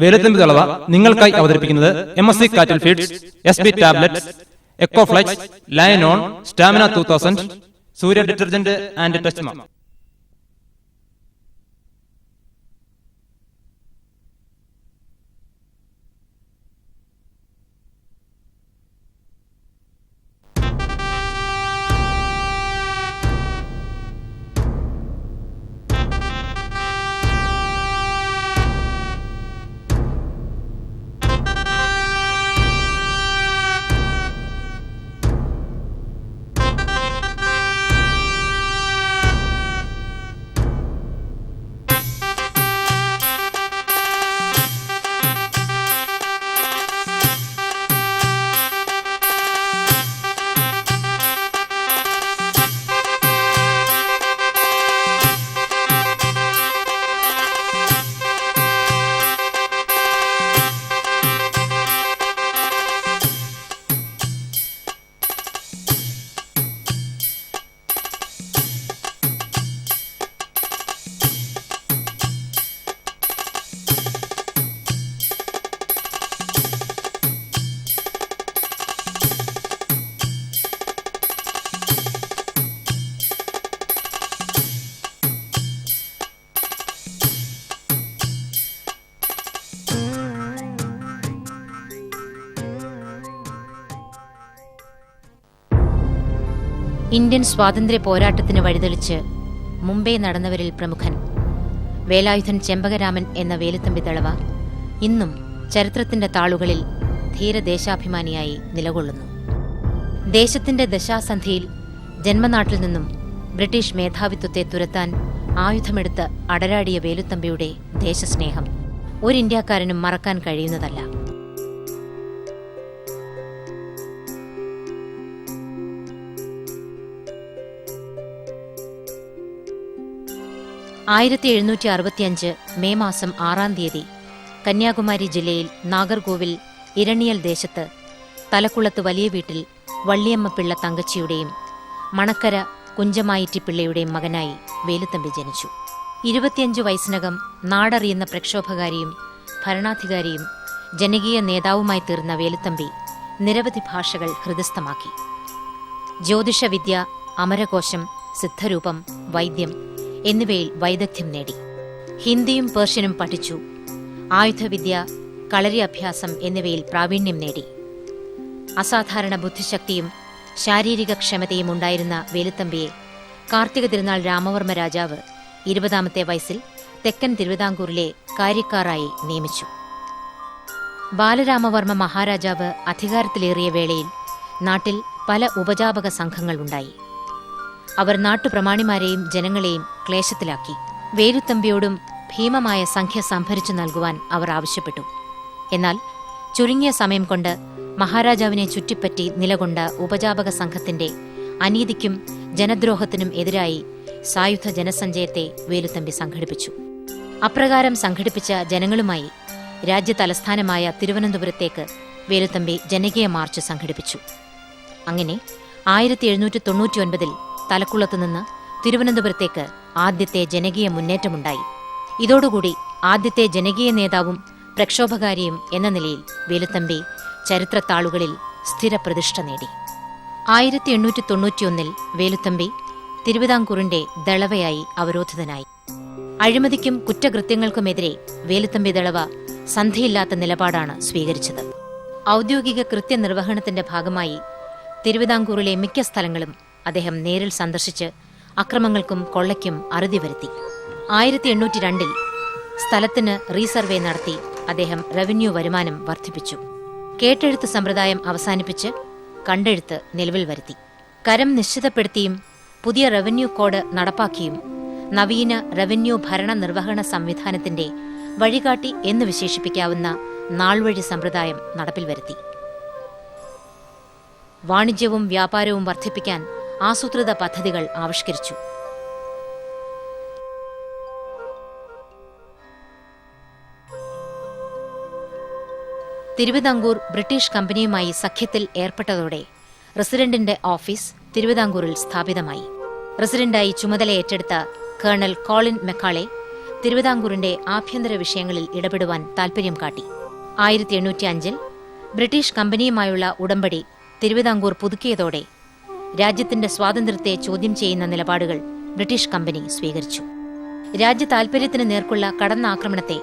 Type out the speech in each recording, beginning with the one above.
വേലത്തമ്പി തളവ നിങ്ങൾക്കായി അവതരിപ്പിക്കുന്നത് M S C cattle feeds S B tablet Ecoflex line on Stamina two thousand Surya detergent and touch Indian സ്വാതന്ത്ര്യ പോരാട്ടത്തിന് വഴിതെളിച്ച് മുംബൈ നടന്നവരിൽ പ്രമുഖൻ വേലായുധൻ ചെമ്പകരാമൻ എന്ന വേലുത്തമ്പി തളവ ഇന്നും ചരിത്രത്തിന്റെ താളുകളിൽ ധീരദേശാഭിമാനിയായി നിലകൊള്ളുന്നു. ദേശത്തിന്റെ ദശാസന്ധിയിൽ ജന്മനാട്ടിൽ നിന്നും ബ്രിട്ടീഷ് മേധാവിത്വത്തെ തുരത്താൻ ആയുധമെടുത്ത് അടരാടിയ വേലുത്തമ്പിയുടെ ദേശസ്നേഹം ഒരു ഇന്ത്യക്കാരനും മറക്കാൻ കഴിയുന്നതല്ല. ആയിരത്തി എഴുന്നൂറ്റി അറുപത്തിയഞ്ച് മെയ് മാസം ആറാം തീയതി കന്യാകുമാരി ജില്ലയിൽ നാഗർകോവിൽ ഇരണിയൽ ദേശത്ത് തലക്കുളത്ത് വലിയ വീട്ടിൽ വള്ളിയമ്മ പിള്ള തങ്കച്ചിയുടെയും മണക്കര കുഞ്ചമായിറ്റിപ്പിള്ളയുടെയും മകനായി വേലുത്തമ്പി ജനിച്ചു. ഇരുപത്തിയഞ്ച് വയസ്സിനകം നാടറിയുന്ന പ്രക്ഷോഭകാരിയും ഭരണാധികാരിയും ജനകീയ നേതാവുമായി തീർന്ന വേലുത്തമ്പി നിരവധി ഭാഷകൾ ഹൃദയസ്ഥമാക്കി. ജ്യോതിഷവിദ്യ അമരകോശം സിദ്ധരൂപം വൈദ്യം എന്നിവയിൽ വൈദഗ്ധ്യം നേടി. ഹിന്ദിയും പേർഷ്യനും പഠിച്ചു. ആയുധവിദ്യ കളരി അഭ്യാസം എന്നിവയിൽ പ്രാവീണ്യം നേടി. അസാധാരണ ബുദ്ധിശക്തിയും ശാരീരിക ക്ഷമതയും ഉണ്ടായിരുന്ന വേലുത്തമ്പിയെ കാർത്തിക തിരുനാൾ രാമവർമ്മ രാജാവ് ഇരുപതാമത്തെ വയസ്സിൽ തെക്കൻ തിരുവിതാംകൂറിലെ കാര്യക്കാരായി നിയമിച്ചു. ബാലരാമവർമ്മ മഹാരാജാവ് അധികാരത്തിലേറിയ വേളയിൽ നാട്ടിൽ പല ഉപജാപക സംഘങ്ങൾ ഉണ്ടായി. അവർ നാട്ടുപ്രമാണിമാരെയും ജനങ്ങളെയും ക്ലേശത്തിലാക്കി. വേലുത്തമ്പിയോടും ഭീമമായ സംഖ്യ സംഭരിച്ചു നൽകുവാൻ അവർ ആവശ്യപ്പെട്ടു. എന്നാൽ ചുരുങ്ങിയ സമയം കൊണ്ട് മഹാരാജാവിനെ ചുറ്റിപ്പറ്റി നിലകൊണ്ട ഉപജാപക സംഘത്തിന്റെ അനീതിക്കും ജനദ്രോഹത്തിനും എതിരായി സായുധ ജനസഞ്ചയത്തെ വേലുത്തമ്പി സംഘടിപ്പിച്ചു. അപ്രകാരം സംഘടിപ്പിച്ച ജനങ്ങളുമായി രാജ്യതലസ്ഥാനമായ തിരുവനന്തപുരത്തേക്ക് വേലുത്തമ്പി ജനകീയ മാർച്ച് സംഘടിപ്പിച്ചു. അങ്ങനെ ആയിരത്തി എഴുന്നൂറ്റി തൊണ്ണൂറ്റിയൊൻപതിൽ തലക്കുളത്ത് നിന്ന് തിരുവനന്തപുരത്തേക്ക് ആദ്യത്തെ ജനകീയ മുന്നേറ്റമുണ്ടായി. ഇതോടുകൂടി ആദ്യത്തെ ജനകീയ നേതാവും പ്രക്ഷോഭകാരിയും എന്ന നിലയിൽ വേലുത്തമ്പി ചരിത്രത്താളുകളിൽ സ്ഥിരപ്രതിഷ്ഠ നേടി. ആയിരത്തി എണ്ണൂറ്റി തൊണ്ണൂറ്റിയൊന്നിൽ വേലുത്തമ്പി തിരുവിതാംകൂറിന്റെ ദളവയായി അവരോധിതനായി. അഴിമതിക്കും കുറ്റകൃത്യങ്ങൾക്കുമെതിരെ വേലുത്തമ്പി ദളവ സന്ധിയില്ലാത്ത നിലപാടാണ് സ്വീകരിച്ചത്. ഔദ്യോഗിക കൃത്യനിർവഹണത്തിന്റെ ഭാഗമായി തിരുവിതാംകൂറിലെ മിക്ക സ്ഥലങ്ങളും അദ്ദേഹം നേരിൽ സന്ദർശിച്ച് അക്രമങ്ങൾക്കും കൊള്ളയ്ക്കും അറുതി വരുത്തി. ആയിരത്തി എണ്ണൂറ്റി രണ്ടിൽ സ്ഥലത്തിന് റീസർവേ നടത്തി അദ്ദേഹം റവന്യൂ വരുമാനം വർദ്ധിപ്പിച്ചു. കേട്ടെഴുത്ത് സമ്പ്രദായം അവസാനിപ്പിച്ച് കണ്ടെഴുത്ത് നിലവിൽ വരുത്തി. കരം നിശ്ചിതപ്പെടുത്തിയും പുതിയ റവന്യൂ കോഡ് നടപ്പാക്കിയും നവീന റവന്യൂ ഭരണ നിർവഹണ സംവിധാനത്തിന്റെ വഴികാട്ടി എന്ന് വിശേഷിപ്പിക്കാവുന്ന നാൾവഴി സമ്പ്രദായം നടപ്പിൽ വരുത്തി. വാണിജ്യവും വ്യാപാരവും വർദ്ധിപ്പിക്കാൻ ആസൂത്രിത പദ്ധതികൾ ആവിഷ്കരിച്ചു. തിരുവിതാംകൂർ ബ്രിട്ടീഷ് കമ്പനിയുമായി സഖ്യത്തിൽ ഏർപ്പെട്ടതോടെ റസിഡന്റിന്റെ ഓഫീസ് തിരുവിതാംകൂറിൽ സ്ഥാപിതമായി. റസിഡന്റായി ചുമതല ഏറ്റെടുത്ത കേണൽ കോളിൻ മെക്കാളെ തിരുവിതാംകൂറിന്റെ ആഭ്യന്തര വിഷയങ്ങളിൽ ഇടപെടുവാൻ താൽപര്യം കാട്ടി. ആയിരത്തി എണ്ണൂറ്റി അഞ്ചിൽ ബ്രിട്ടീഷ് കമ്പനിയുമായുള്ള ഉടമ്പടി തിരുവിതാംകൂർ പുതുക്കിയതോടെ രാജ്യത്തിന്റെ സ്വാതന്ത്ര്യത്തെ ചോദ്യം ചെയ്യുന്ന നിലപാടുകൾ ബ്രിട്ടീഷ് കമ്പനി സ്വീകരിച്ചു. രാജ്യ താൽപര്യത്തിന് നേർക്കുള്ള കടന്നാക്രമണത്തെ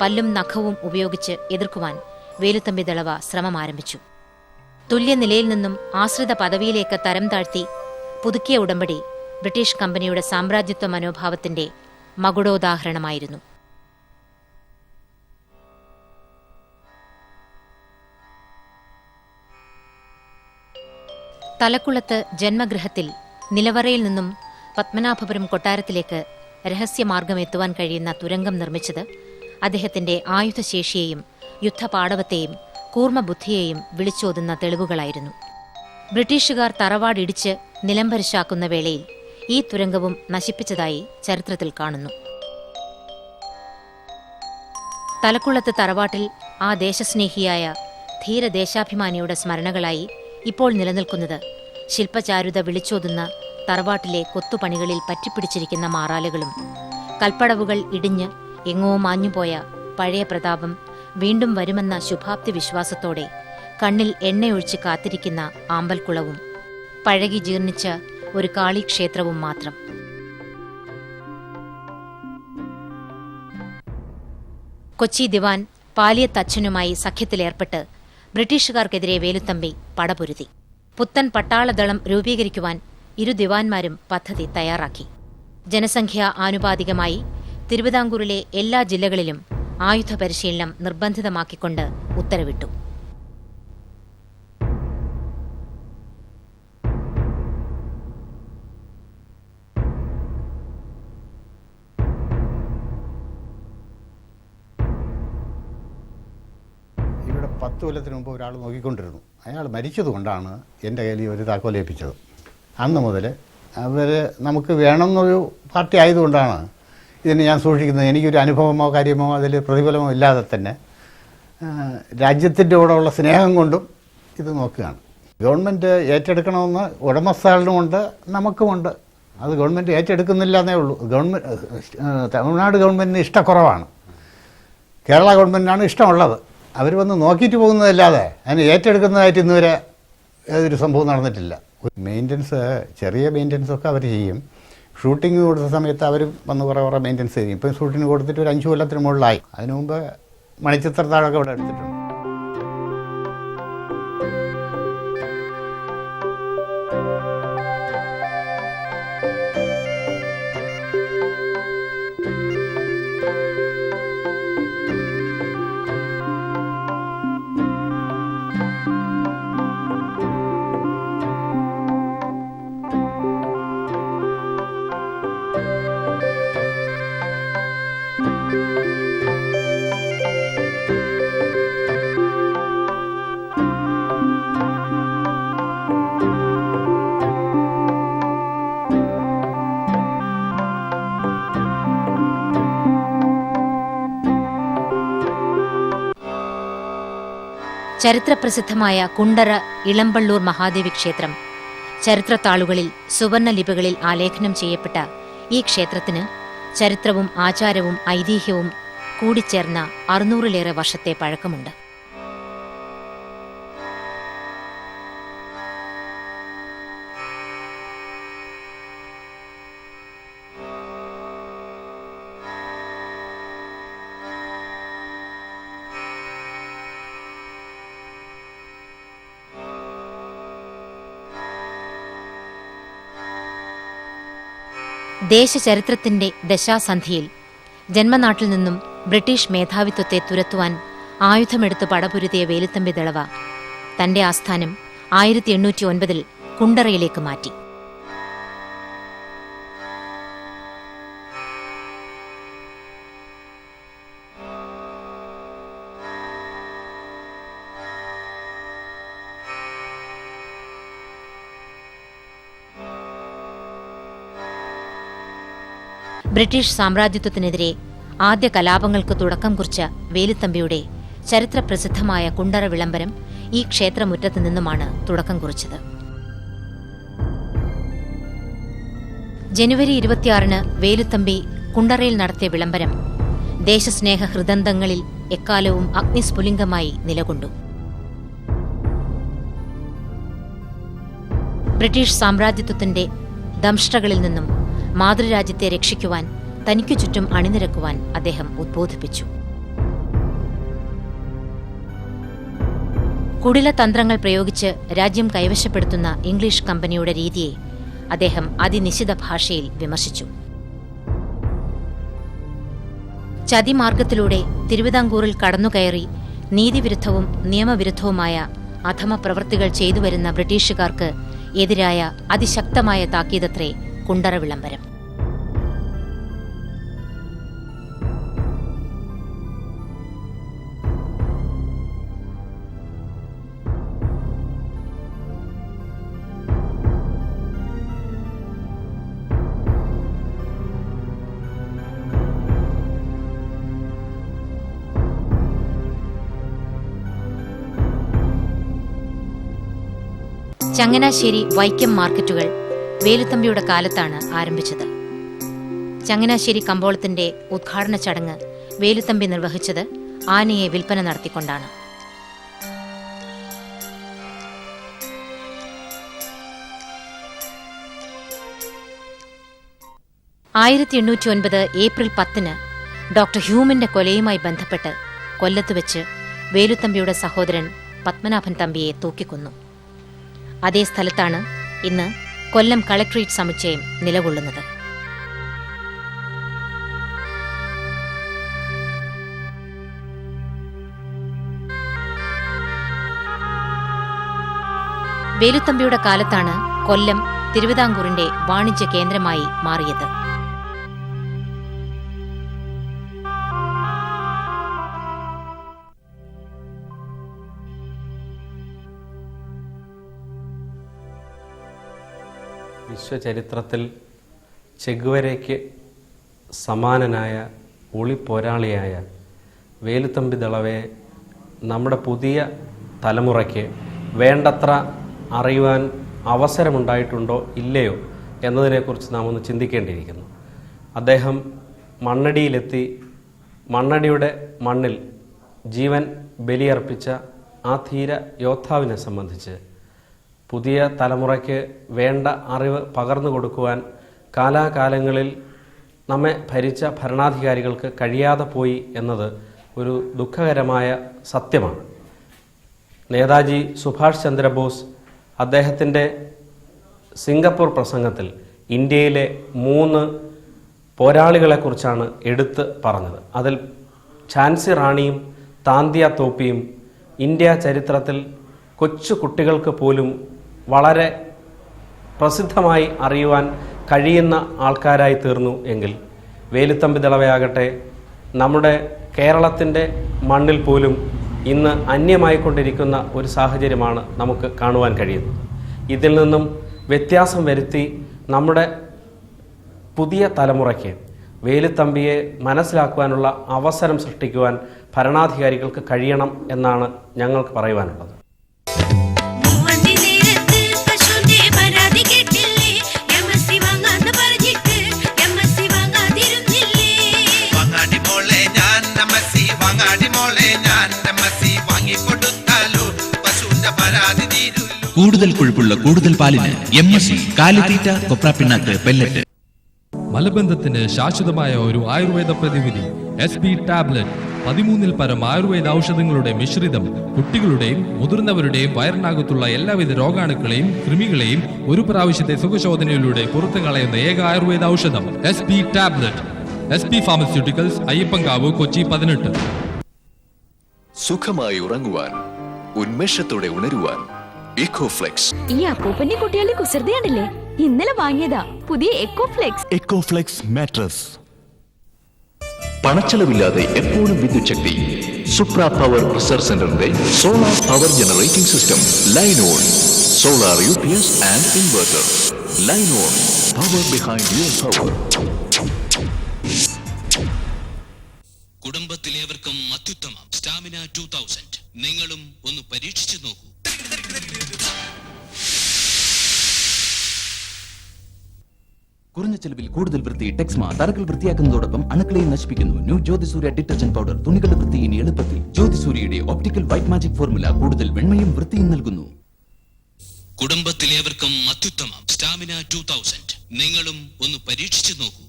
പല്ലും നഖവും ഉപയോഗിച്ച് എതിർക്കുവാൻ വേലുത്തമ്പി ദളവ ശ്രമം ആരംഭിച്ചു. തുല്യനിലയിൽ നിന്നും ആശ്രിത പദവിയിലേക്ക് തരം താഴ്ത്തി പുതുക്കിയ ഉടമ്പടി ബ്രിട്ടീഷ് കമ്പനിയുടെ സാമ്രാജ്യത്വ മനോഭാവത്തിന്റെ മകുടോദാഹരണമായിരുന്നു. തലക്കുളത്ത് ജന്മഗൃഹത്തിൽ നിലവറയിൽ നിന്നും പത്മനാഭപുരം കൊട്ടാരത്തിലേക്ക് രഹസ്യമാർഗം എത്തുവാൻ കഴിയുന്ന തുരങ്കം നിർമ്മിച്ചത് അദ്ദേഹത്തിന്റെ ആയുധശേഷിയെയും യുദ്ധപാടവത്തെയും കൂർമ്മബുദ്ധിയെയും വിളിച്ചോതുന്ന തെളിവുകളായിരുന്നു. ബ്രിട്ടീഷുകാർ തറവാടിടിച്ച് നിലംപരിശാക്കുന്ന വേളയിൽ ഈ തുരങ്കവും നശിപ്പിച്ചതായി ചരിത്രത്തിൽ കാണുന്നു. തലക്കുളത്ത് തറവാട്ടിൽ ആ ദേശസ്നേഹിയായ ധീരദേശാഭിമാനിയുടെ സ്മരണകളായി ഇപ്പോൾ നിലനിൽക്കുന്നത്. ശില്പചാരുത വിളിച്ചോതുന്ന തറവാട്ടിലെ കൊത്തുപണികളിൽ പറ്റിപ്പിടിച്ചിരിക്കുന്ന മാറാലുകളും കൽപ്പടവുകൾ ഇടിഞ്ഞ് എങ്ങോ മാഞ്ഞുപോയ പഴയ പ്രതാപം വീണ്ടും വരുമെന്ന ശുഭാപ്തി വിശ്വാസത്തോടെ കണ്ണിൽ എണ്ണയൊഴിച്ച് കാത്തിരിക്കുന്ന ആമ്പൽക്കുളവും പഴകി ജീർണിച്ച ഒരു കാളിക്ഷേത്രവും മാത്രം. കൊച്ചി ദിവാൻ പാലിയത്തച്ഛനുമായി സഖ്യത്തിലേർപ്പെട്ട് ബ്രിട്ടീഷുകാർക്കെതിരെ വേലുത്തമ്പി പടപൊരുതി. പുത്തൻ പട്ടാളദളം രൂപീകരിക്കുവാൻ ഇരു ദിവാൻമാരും പദ്ധതി തയ്യാറാക്കി. ജനസംഖ്യ ആനുപാതികമായി തിരുവിതാംകൂറിലെ എല്ലാ ജില്ലകളിലും ആയുധ പരിശീലനം നിർബന്ധിതമാക്കിക്കൊണ്ട് ഉത്തരവിട്ടു. പത്ത് കൊല്ലത്തിന് മുമ്പ് ഒരാൾ നോക്കിക്കൊണ്ടിരുന്നു. അയാൾ മരിച്ചതുകൊണ്ടാണ് എന്റെ കയ്യിൽ ഒരു താക്കോലേൽപ്പിച്ചത് അന്ന് മുതൽ അവർ നമുക്ക് വേണമെന്നൊരു പാർട്ടി ആയതുകൊണ്ടാണ് ഇതിനെ ഞാൻ സൂക്ഷിക്കുന്നത്. എനിക്കൊരു അനുഭവമോ കാര്യമോ അതിൽ പ്രതിഫലമോ ഇല്ലാതെ തന്നെ രാജ്യത്തിന്റെ കൂടെയുള്ള സ്നേഹം കൊണ്ടും ഇത് നോക്കുകയാണ്. ഗവൺമെന്റ് ഏറ്റെടുക്കണമെന്ന് ഉടമസ്ഥാളിനുമുണ്ട് നമുക്കുമുണ്ട് അത് ഗവൺമെന്റ് ഏറ്റെടുക്കുന്നില്ല എന്നേ ഉള്ളൂ. ഗവൺമെന്റ് തമിഴ്നാട് ഗവൺമെന്റിന് ഇഷ്ടക്കുറവാണ്. കേരള ഗവൺമെന്റിനാണ് ഇഷ്ടമുള്ളത്. അവർ വന്ന് നോക്കിയിട്ട് പോകുന്നതല്ലാതെ അതിനെ ഏറ്റെടുക്കുന്നതായിട്ട് ഇന്നുവരെ ഏതൊരു സംഭവം നടന്നിട്ടില്ല. മെയിന്റനൻസ് ചെറിയ മെയിന്റനൻസ് ഒക്കെ അവർ ചെയ്യും. ഷൂട്ടിംഗ് കൊടുത്ത സമയത്ത് അവർ വന്ന് കുറേ കുറേ മെയിന്റനൻസ് ചെയ്യും. ഇപ്പം ഷൂട്ടിങ് കൊടുത്തിട്ട് ഒരു അഞ്ച് കൊല്ലത്തിന് മുകളിലായി. അതിനു മുമ്പ് മണിച്ചിത്രത്താഴൊക്കെ ഇവിടെ എടുത്തിട്ടുണ്ട്. ചരിത്രപ്രസിദ്ധമായ കുണ്ടറ ഇളമ്പള്ളൂർ മഹാദേവി ക്ഷേത്രം. ചരിത്രത്താളുകളിൽ സുവർണ ലിപികളിൽ ആലേഖനം ചെയ്യപ്പെട്ട ഈ ക്ഷേത്രത്തിന് ചരിത്രവും ആചാരവും ഐതിഹ്യവും കൂടിച്ചേർന്ന അറുന്നൂറിലേറെ വർഷത്തെ പഴക്കമുണ്ട്. ദേശചരിത്രത്തിന്റെ ദശാസന്ധിയിൽ. ജന്മനാട്ടിൽ നിന്നും ബ്രിട്ടീഷ് മേധാവിത്വത്തെ തുരത്തുവാൻ ആയുധമെടുത്ത് പടപുരുതിയ വേലുത്തമ്പി ദളവ തന്റെ ആസ്ഥാനം ആയിരത്തി എണ്ണൂറ്റി ഒൻപതിൽ കുണ്ടറയിലേക്ക് മാറ്റി. ബ്രിട്ടീഷ് സാമ്രാജ്യത്വത്തിനെതിരെ ആദ്യ കലാപങ്ങൾക്ക് തുടക്കം കുറിച്ച വേലുത്തമ്പിയുടെ ചരിത്രപ്രസിദ്ധമായ കുണ്ടറ വിളംബരം ഈ ക്ഷേത്രമുറ്റത്ത് നിന്നുമാണ് തുടക്കം കുറിച്ചത്. ജനുവരി ഇരുപത്തിയാറിന് വേലുത്തമ്പി കുണ്ടറയിൽ നടത്തിയ വിളംബരം ദേശസ്നേഹ ഹൃദന്തങ്ങളിൽ എക്കാലവും അഗ്നിസ്ഫുലിംഗമായി നിലകൊണ്ടു. ബ്രിട്ടീഷ് സാമ്രാജ്യത്വത്തിന്റെ ദംഷ്ടകളിൽ നിന്നും മാതൃരാജ്യത്തെ രക്ഷിക്കുവാൻ തനിക്കു ചുറ്റും അണിനിരക്കുവാൻ അദ്ദേഹം ഉദ്ബോധിപ്പിച്ചു. കുടില തന്ത്രങ്ങൾ പ്രയോഗിച്ച് രാജ്യം കൈവശപ്പെടുത്തുന്ന ഇംഗ്ലീഷ് കമ്പനിയുടെ രീതിയെ അദ്ദേഹം അതിനിശിത ഭാഷയിൽ വിമർശിച്ചു. ചതിമാർഗത്തിലൂടെ തിരുവിതാംകൂറിൽ കടന്നുകയറി നീതിവിരുദ്ധവും നിയമവിരുദ്ധവുമായ അധമ പ്രവൃത്തികൾ ചെയ്തുവരുന്ന ബ്രിട്ടീഷുകാർക്ക് എതിരായ അതിശക്തമായ താക്കീതത്രേ കുണ്ടറ വിളംബരം. ചങ്ങനാശ്ശേരി വൈക്കം മാർക്കറ്റുകൾ. വേലുത്തമ്പിയുടെ കാലത്താണ് ആരംഭിച്ചത്. ചങ്ങനാശ്ശേരി കമ്പോളത്തിന്റെ ഉദ്ഘാടന ചടങ്ങ് വേലുത്തമ്പി നിർവഹിച്ചത് ആനയെ വിൽപ്പന നടത്തിക്കൊണ്ടാണ്. ആയിരത്തി എണ്ണൂറ്റി ഒൻപത് ഏപ്രിൽ പത്തിന് ഡോക്ടർ ഹ്യൂമിന്റെ കൊലയുമായി ബന്ധപ്പെട്ട് കൊല്ലത്ത് വെച്ച് വേലുത്തമ്പിയുടെ സഹോദരൻ പത്മനാഭൻ തമ്പിയെ തൂക്കിക്കൊന്നു. അതേ സ്ഥലത്താണ് ഇന്ന് കൊല്ലം കളക്ട്രേറ്റ് സമുച്ചയം നിലകൊള്ളുന്നത്. വേലുത്തമ്പിയുടെ കാലത്താണ് കൊല്ലം തിരുവിതാംകൂറിന്റെ വാണിജ്യ കേന്ദ്രമായി മാറിയത്. വിശ്വചരിത്രത്തിൽ ചെഗുവരയ്ക്ക് സമാനനായ ഒളിപ്പോരാളിയായ വേലുത്തമ്പി ദളവയെ നമ്മുടെ പുതിയ തലമുറയ്ക്ക് വേണ്ടത്ര അറിയുവാൻ അവസരമുണ്ടായിട്ടുണ്ടോ ഇല്ലയോ എന്നതിനെക്കുറിച്ച് നാം ഒന്ന് ചിന്തിക്കേണ്ടിയിരിക്കുന്നു. അദ്ദേഹം മണ്ണടിയിലെത്തി മണ്ണടിയുടെ മണ്ണിൽ ജീവൻ ബലിയർപ്പിച്ച ആ ധീര യോദ്ധാവിനെ സംബന്ധിച്ച് പുതിയ തലമുറയ്ക്ക് വേണ്ട അറിവ് പകർന്നു കൊടുക്കുവാൻ കാലാകാലങ്ങളിൽ നമ്മെ ഭരിച്ച ഭരണാധികാരികൾക്ക് കഴിയാതെ പോയി എന്നത് ഒരു ദുഃഖകരമായ സത്യമാണ്. നേതാജി സുഭാഷ് ചന്ദ്രബോസ് അദ്ദേഹത്തിന്റെ സിംഗപ്പൂർ പ്രസംഗത്തിൽ ഇന്ത്യയിലെ മൂന്ന് പോരാളികളെക്കുറിച്ചാണ് എടുത്ത് പറഞ്ഞത്. അതിൽ ഝാൻസി റാണിയും താന്തിയ തോപ്പിയും ഇന്ത്യ ചരിത്രത്തിൽ കൊച്ചു കുട്ടികൾക്ക് പോലും വളരെ പ്രസിദ്ധമായി അറിയുവാൻ കഴിയുന്ന ആൾക്കാരായി തീർന്നു എങ്കിൽ വേലുത്തമ്പി ദളവയാകട്ടെ നമ്മുടെ കേരളത്തിന്റെ മണ്ണിൽ പോലും ഇന്ന് അന്യമായിക്കൊണ്ടിരിക്കുന്ന ഒരു സാഹചര്യമാണ് നമുക്ക് കാണുവാൻ കഴിയുന്നത്. ഇതിൽ നിന്നും വ്യത്യാസം വരുത്തി നമ്മുടെ പുതിയ തലമുറയ്ക്ക് വേലുത്തമ്പിയെ മനസ്സിലാക്കുവാനുള്ള അവസരം സൃഷ്ടിക്കുവാൻ ഭരണാധികാരികൾക്ക് കഴിയണം എന്നാണ് ഞങ്ങൾക്ക് പറയുവാനുള്ളത്. കൂടുതൽ കൊഴുപ്പുള്ള കൂടുതൽ പാലിന് എം എസ് സി കാലിത്തീറ്റ കൊപ്രാപ്പിണ്ണാക്ക് പെല്ലറ്റ് മലബന്ധത്തിന് ശാശ്വതമായ ഒരു ആയുർവേദ പ്രതിവിധി എസ് ബി ടാബ്ലറ്റ്. പതിമൂന്നിൽ പരം ആയുർവേദ ഔഷധങ്ങളുടെ മിശ്രിതം. കുട്ടികളുടെയും മുതിർന്നവരുടെയും വയറിനകത്തുള്ള എല്ലാവിധ രോഗാണുക്കളെയും കൃമികളെയും ഒരു പ്രാവശ്യത്തെ സുഖശോധനയിലൂടെ പുറത്തു കളയുന്ന ഏക ആയുർവേദ ഔഷധം S B tablet. S B pharmaceuticals Ayyappankavu Kochi പതിനെട്ട്. സുഖമായി ഉറങ്ങുവാൻ ഉന്മേഷത്തോടെ ഉണരുവാൻ ഇക്കോഫ്ലെക്സ് ഈ അപ്പൂപ്പന്റെ കുട്ടികളെ കുസൃതി കണ്ടില്ലേ? ഇന്നലെ വാങ്ങിയതാ. പുതിയ എക്കോഫ്ലെക്സ് എക്കോഫ്ലെക്സ് മാട്രസ് പണച്ചെലവില്ലാതെ എപ്പോഴും Vidyut Shakti Supra power research സെന്ററിന്റെ solar power generating system line on solar U P S and inverter line on power behind your power കുടുംബത്തിലേവർക്കും അത്യുത്തമം. സ്റ്റാമിന ടൂ തൗസൻഡ് നിങ്ങളും ഒന്ന് പരീക്ഷിച്ചു നോക്കൂ. കുറഞ്ഞ ചെലവിൽ കൂടുതൽ വൃത്തി ടെക്സ്മ തറകൾ വൃത്തിയാക്കുന്നതോടൊപ്പം അണുക്കളെയും നശിപ്പിക്കുന്നു. ന്യൂ ജ്യോതിസൂര്യ ഡിറ്റർജന്റ് പൗഡർ തുണികളുടെ വൃത്തി ഇനി എളുപ്പത്തിൽ. ജ്യോതിസൂര്യയുടെ ഓപ്റ്റിക്കൽ വൈറ്റ് മാജിക് ഫോർമുല കൂടുതൽ വെണ്മയും വൃത്തിയും നൽകുന്നു. കുടുംബത്തിലേവർക്കും അത്യുത്തമം. സ്റ്റാമിന ടൂ നിങ്ങളും ഒന്ന് പരീക്ഷിച്ചു നോക്കൂ.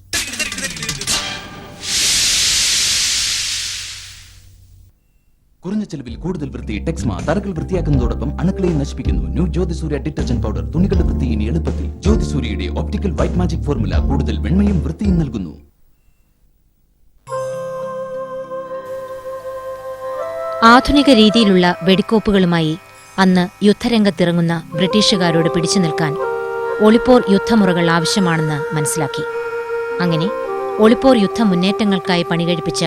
കുറഞ്ഞ ചെലവിൽ കൂടുതൽ വൃത്തി ടെക്സ്മ തറകൾ വൃത്തിയാക്കുന്നതോടൊപ്പം അണുക്കളെയും നശിപ്പിക്കുന്നു. ന്യൂ ജ്യോതിസൂര്യ ഡിറ്റർജന്റ് പൗഡർ തുണികളുടെ വൃത്തി ഇനി എളുപ്പത്തിൽ. ജ്യോതിസൂര്യയുടെ ഓപ്റ്റിക്കൽ വൈറ്റ് മാജിക് ഫോർമുല കൂടുതൽ വെണ്മയും വൃത്തിയും നൽകുന്നു. ആധുനിക രീതിയിലുള്ള വെടിക്കോപ്പുകളുമായി അന്ന് യുദ്ധരംഗത്തിറങ്ങുന്ന ബ്രിട്ടീഷുകാരോട് പിടിച്ചു നിൽക്കാൻ ഒളിപ്പോർ യുദ്ധമുറകൾ ആവശ്യമാണെന്ന് മനസ്സിലാക്കി. അങ്ങനെ ഒളിപ്പോർ യുദ്ധ മുന്നേറ്റങ്ങൾക്കായി പണികഴിപ്പിച്ച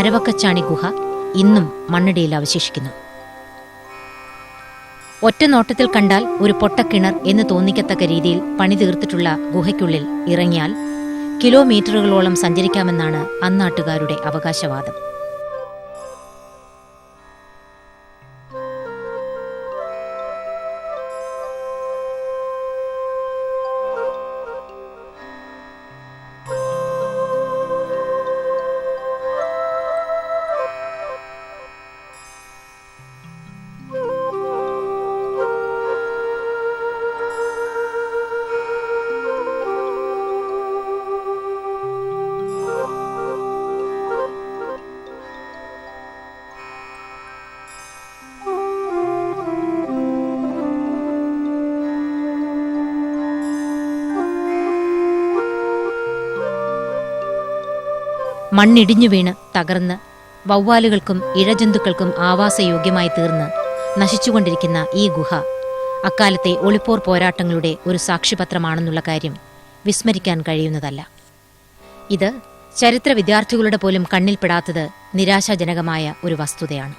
അരവക്കച്ചാണി ഗുഹ ഇന്നും മണ്ണിടയിൽ അവശേഷിക്കുന്നു. ഒറ്റ നോട്ടത്തിൽ കണ്ടാൽ ഒരു പൊട്ടക്കിണർ എന്ന് തോന്നിക്കത്തക്ക രീതിയിൽ പണി തീർത്തിട്ടുള്ള ഗുഹയ്ക്കുള്ളിൽ ഇറങ്ങിയാൽ കിലോമീറ്ററുകളോളം സഞ്ചരിക്കാമെന്നാണ് അന്നാട്ടുകാരുടെ അവകാശവാദം. മണ്ണിടിഞ്ഞു വീണ് തകർന്ന് വവ്വാലുകൾക്കും ഇഴജന്തുക്കൾക്കും ആവാസയോഗ്യമായി തീർന്ന് നശിച്ചുകൊണ്ടിരിക്കുന്ന ഈ ഗുഹ അക്കാലത്തെ ഒളിപ്പോർ പോരാട്ടങ്ങളുടെ ഒരു സാക്ഷിപത്രമാണെന്നുള്ള കാര്യം വിസ്മരിക്കാൻ കഴിയുന്നതല്ല. ഇത് ചരിത്ര വിദ്യാർത്ഥികളുടെ പോലും കണ്ണിൽപ്പെടാത്തത് നിരാശാജനകമായ ഒരു വസ്തുതയാണ്.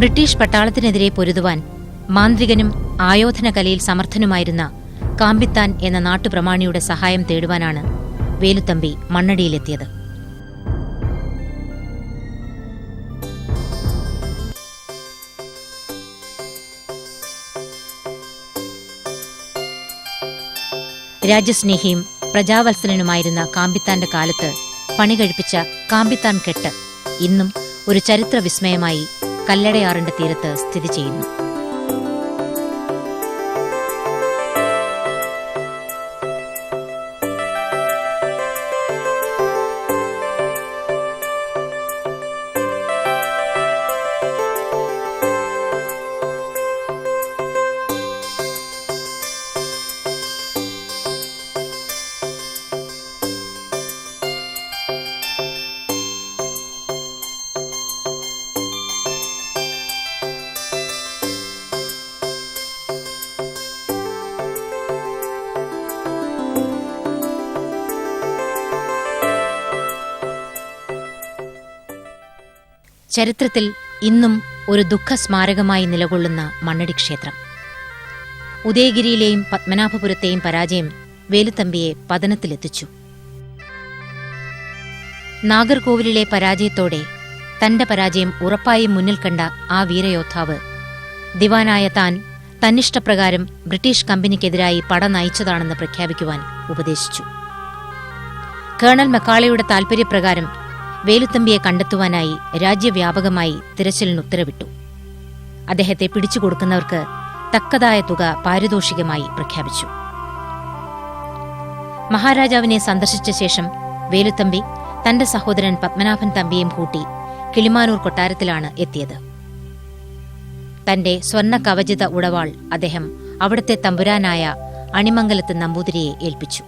ബ്രിട്ടീഷ് പട്ടാളത്തിനെതിരെ പൊരുതുവാൻ മാന്ത്രികനും ആയോധന കലയിൽ സമർത്ഥനുമായിരുന്ന കാമ്പിത്താൻ എന്ന നാട്ടുപ്രമാണിയുടെ സഹായം തേടുവാനാണ് വേലുത്തമ്പി മണ്ണടിയിലെത്തിയത്. രാജ്യസ്നേഹിയും പ്രജാവത്സലനുമായിരുന്ന കാമ്പിത്താന്റെ കാലത്ത് പണി കഴിപ്പിച്ച കാമ്പിത്താൻ കെട്ട് ഇന്നും ഒരു ചരിത്ര വിസ്മയമായി കല്ലടയാറിന്റെ തീരത്ത് സ്ഥിതി ചെയ്യുന്നു ചരിത്രത്തിൽ ഇന്നും ഒരു ദുഃഖസ്മാരകമായി നിലകൊള്ളുന്ന മണ്ണടി ക്ഷേത്രം. ഉദയഗിരിയിലെയും പത്മനാഭപുരത്തെയും പരാജയം വേലുത്തമ്പിയെ പതനത്തിലെത്തിച്ചു. നാഗർകോവിലിലെ പരാജയത്തോടെ തന്റെ പരാജയം ഉറപ്പായും മുന്നിൽ കണ്ട ആ വീരയോദ്ധാവ് ദിവാനായ താൻ തന്നിഷ്ടപ്രകാരം ബ്രിട്ടീഷ് കമ്പനിക്കെതിരായി പട നയിച്ചതാണെന്ന് പ്രഖ്യാപിക്കുവാൻ ഉപദേശിച്ചു. കേണൽ മെക്കാളയുടെ താൽപര്യപ്രകാരം വേലുത്തമ്പിയെ കണ്ടെത്തുവാനായി രാജ്യവ്യാപകമായി തിരച്ചിലിന് ഉത്തരവിട്ടു. അദ്ദേഹത്തെ പിടിച്ചുകൊടുക്കുന്നവർക്ക് തക്കതായ തുക പാരിതോഷികമായി പ്രഖ്യാപിച്ചു. മഹാരാജാവിനെ സന്ദർശിച്ച ശേഷം വേലുത്തമ്പി തന്റെ സഹോദരൻ പത്മനാഭൻ തമ്പിയും കൂട്ടി കിളിമാനൂർ കൊട്ടാരത്തിലാണ് എത്തിയത്. തന്റെ സ്വർണ കവചിത ഉടവാൾ അദ്ദേഹം അവിടുത്തെ തമ്പുരാനായ അണിമംഗലത്ത് നമ്പൂതിരിയെ ഏൽപ്പിച്ചു.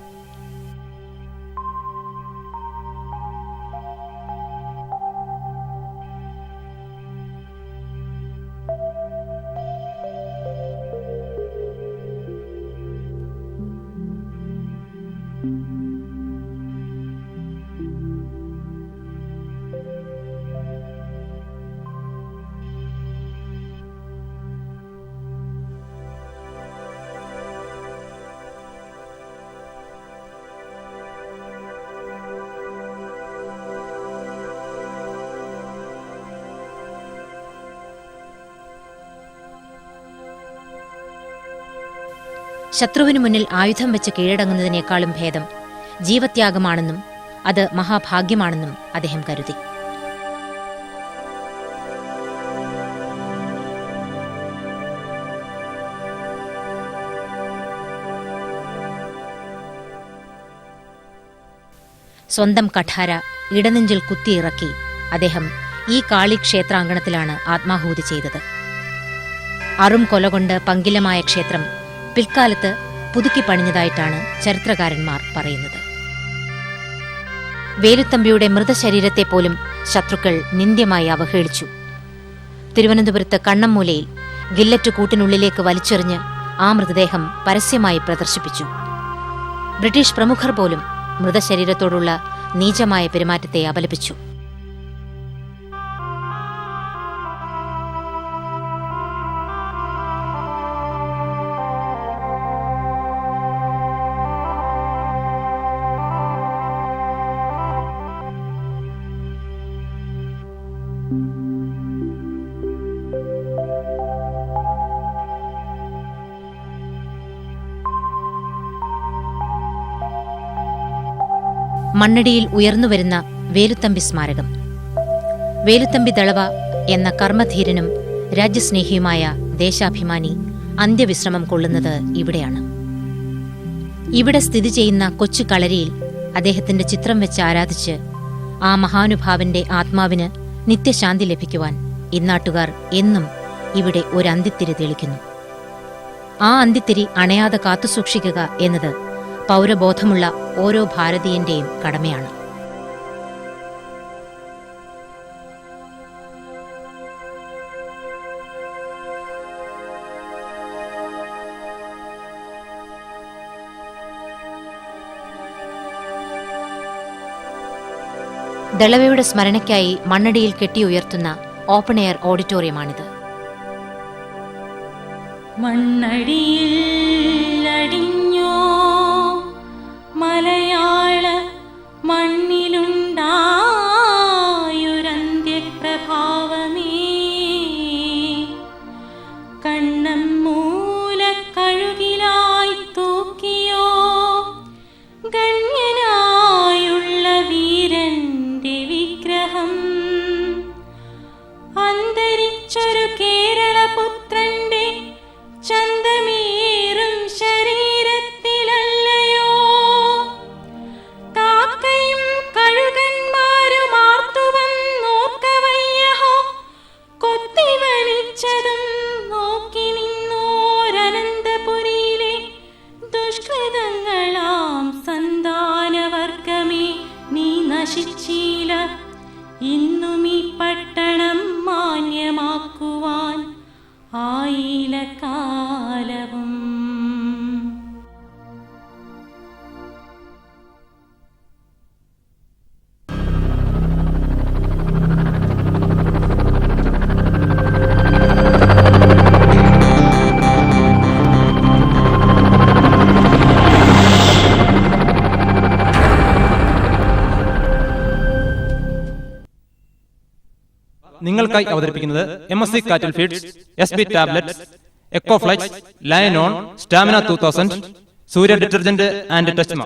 ശത്രുവിനു മുന്നിൽ ആയുധം വെച്ച് കീഴടങ്ങുന്നതിനേക്കാളും ഭേദം ജീവത്യാഗമാണെന്നും അത് മഹാഭാഗ്യമാണെന്നും അദ്ദേഹം കരുതി. സ്വന്തം കഠാര ഇടനെഞ്ചിൽ കുത്തിയിറക്കി അദ്ദേഹം ഈ കാളി ക്ഷേത്രാങ്കണത്തിലാണ് ആത്മാഹൂതി ചെയ്തത്. അറും കൊലകൊണ്ട് പങ്കിലമായ ക്ഷേത്രം പിൽക്കാലത്ത് പുതുക്കി പണിഞ്ഞതായിട്ടാണ് ചരിത്രകാരന്മാർ പറയുന്നത്. വേലുത്തമ്പിയുടെ മൃതശരീരത്തെ പോലും ശത്രുക്കൾ നിന്ദ്യമായി അവഹേളിച്ചു. തിരുവനന്തപുരത്ത് കണ്ണമ്മൂലയിൽ ഗില്ലറ്റ് കൂട്ടിനുള്ളിലേക്ക് വലിച്ചെറിഞ്ഞ് ആ മൃതദേഹം പരസ്യമായി പ്രദർശിപ്പിച്ചു. ബ്രിട്ടീഷ് പ്രമുഖർ പോലും മൃതശരീരത്തോടുള്ള നീചമായ പെരുമാറ്റത്തെ അപലപിച്ചു. മണ്ണടിയിൽ ഉയർന്നുവരുന്ന വേലുത്തമ്പി സ്മാരകം. വേലുത്തമ്പി ദളവ എന്ന കർമ്മധീരനും രാജ്യസ്നേഹിയുമായ ദേശാഭിമാനി അന്ത്യവിശ്രമം കൊള്ളുന്നത് ഇവിടെയാണ്. ഇവിടെ സ്ഥിതി ചെയ്യുന്ന കൊച്ചു കളരിയിൽ അദ്ദേഹത്തിന്റെ ചിത്രം വെച്ച് ആരാധിച്ച് ആ മഹാനുഭാവന്റെ ആത്മാവിന് നിത്യശാന്തി ലഭിക്കുവാൻ ഇന്നാട്ടുകാർ എന്നും ഇവിടെ ഒരു അന്തിത്തിരി തെളിക്കുന്നു. ആ അന്തിത്തിരി അണയാതെ കാത്തുസൂക്ഷിക്കുക എന്നത് പൗരബോധമുള്ള ഓരോ ഭാരതീയന്റെയും കടമയാണ്. ദളവയുടെ സ്മരണയ്ക്കായി മണ്ണടിയിൽ കെട്ടിയുയർത്തുന്ന ഓപ്പൺ എയർ ഓഡിറ്റോറിയമാണിത്. മണ്ണടിയിൽ അടിഞ്ഞോ மலையாள மண்ணி നശിച്ചില്ല. ഇന്നും നിങ്ങൾക്കായി അവതരിപ്പിക്കുന്നത് M S C cattle feeds S B tablets Ecoflex ലയനോൺ stamina two thousand Surya detergent and ടെസ്റ്റ്മ